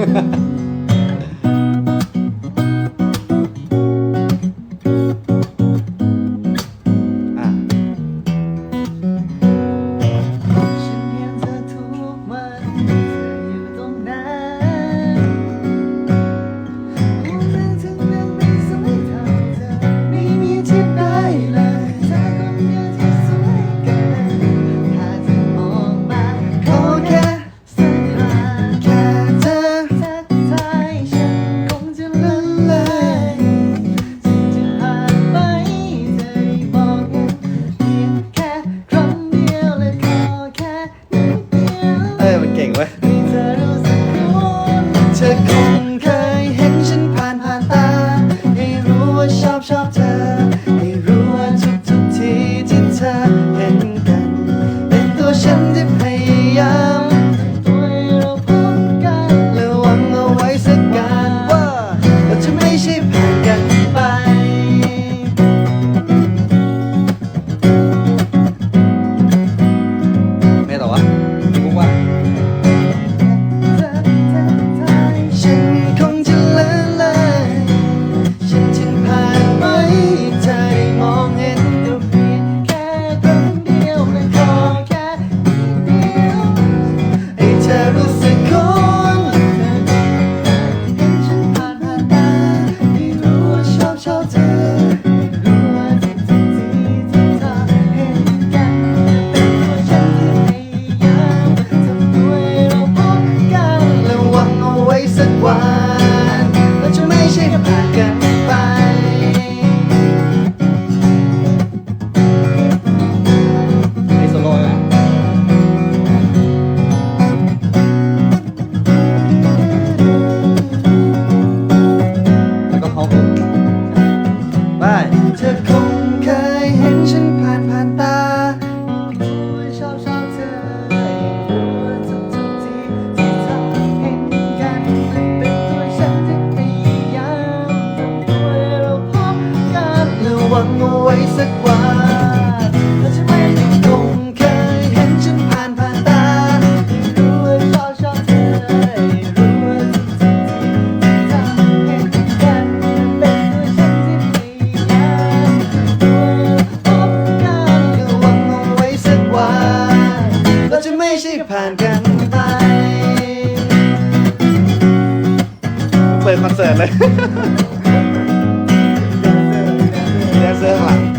Ha ha ha. เธอคงเคยเห็นฉัน ไม่ใช่ผ่านกันไป เปิดคอนเสิร์ตเลยแดนเซอร์ข้างหลัง